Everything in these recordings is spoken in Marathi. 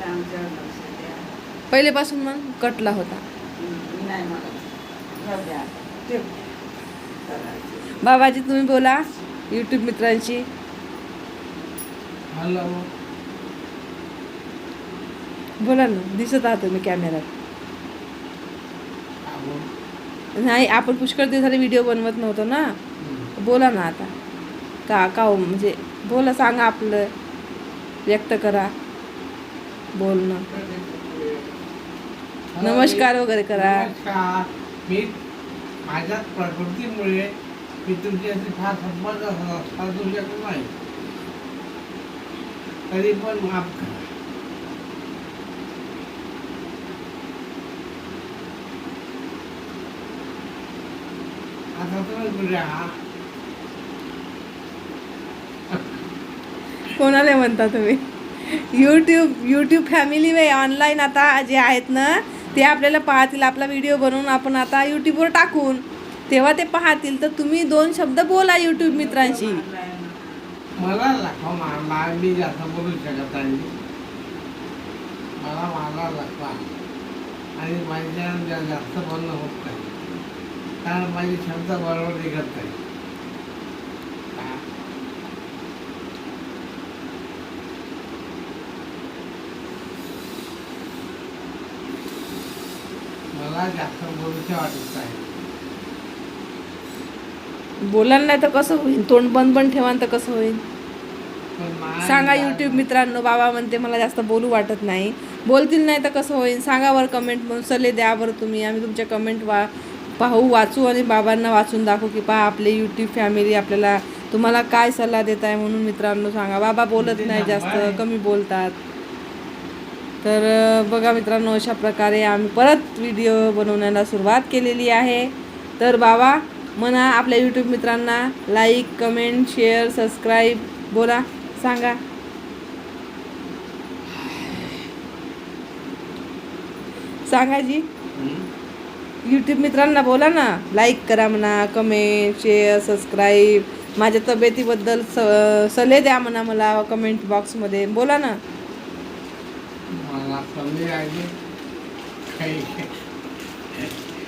आता आमच्यावर लक्ष द्या पहिलेपासून मग कटला होता. नाही मला जाऊ द्या ठेव करायचं. बाबाजी तुम्ही बोला यूट्यूब मित्रांशी. हॅलो. बोला ना दिसत आहात तुम्ही कॅमेऱ्यात. नाही आपण पुष्कळ दिवस झाले व्हिडिओ बनवत नव्हतो ना. हम्म. बोला ना आता. का का हो म्हणजे बोला सांगा आपलं. व्यक्त करा. बोलणं नमस्कार वगैरे करा. मी माझ्या प्रकृतीमुळे मी तुमच्याशी फार संपर्क साधू शकत नाही. तरी पण माफ करा. कोणाला म्हणता तुम्ही? यूट्यूब यूट्यूब फॅमिली वे ऑनलाईन आता जे आहेत ना ते आपल्याला पाहतील. आपला व्हिडिओ बनवून आपण आता यूट्यूबवर टाकून. तेव्हा ते पाहतील. तर तुम्ही दोन शब्द बोला यूट्यूब मित्रांशी. मला मी जास्त बोलू शकत नाही. मला मला दाखवा आणि माझ्या जास्त बोलणं होत नाही. कारण माझे शब्द बरोबर निघत नाही. मला जास्त बोलूशे वाटत नाही. तर कसं होईल तोंड बंद बंद ठेवा तर कसं होईल पण सांगा यूट्यूब मित्रांनो बाबा म्हणते मला जास्त बोलू वाटत नाही. बोलतील नाही तर कसं होईल सांगा बरं कमेंट म्हणून सल्ले द्या बरं तुम्ही. आम्ही तुमच्या कमेंट वा पाहू वाचू आणि बाबांना वाचून दाखवू की पहा आपले यूट्यूब फॅमिली आपल्याला तुम्हाला काय सल्ला देत आहे म्हणून मित्रांनो सांगा. बाबा बोलत नाही जास्त कमी बोलतात. तर बघा मित्रांनो अशा प्रकारे आम्ही परत व्हिडिओ बनवण्याला सुरुवात केलेली आहे. तर बाबा म्हणा आपल्या यूट्यूब मित्रांना लाईक कमेंट शेअर सबस्क्राईब बोला सांगा. सांगा जी? यूट्यूब मित्रांना बोला ना लाईक करा म्हणा कमेंट शेअर सबस्क्राईब माझ्या तब्येतीबद्दल स सल्ले द्या म्हणा मला कमेंट बॉक्समध्ये बोला ना. मला समजे काही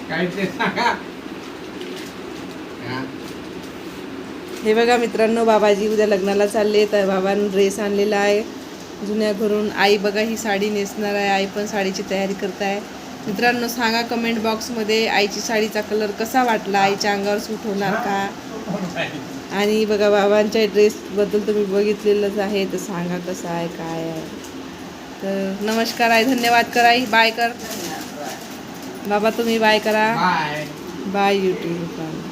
काही ते सांगा. हे? बघा मित्रांनो बाबाजी उद्या लग्नाला चालले तर बाबांनी ड्रेस आणलेला आहे. जुन्या घरून आई बघा ही साडी नेसणार आहे. आई पण साडीची तयारी करत आहे मित्रांनो सांगा कमेंट बॉक्समध्ये आईची साडीचा कलर कसा वाटला? आईच्या अंगावर सूट होणार का? आणि बघा बाबांच्या ड्रेसबद्दल तुम्ही बघितलेलंच आहे तर सांगा कसं आहे काय आहे? तर नमस्कार आहे धन्यवाद करा आई. बाय कर. बाबा तुम्ही बाय करा. Bye bye YouTube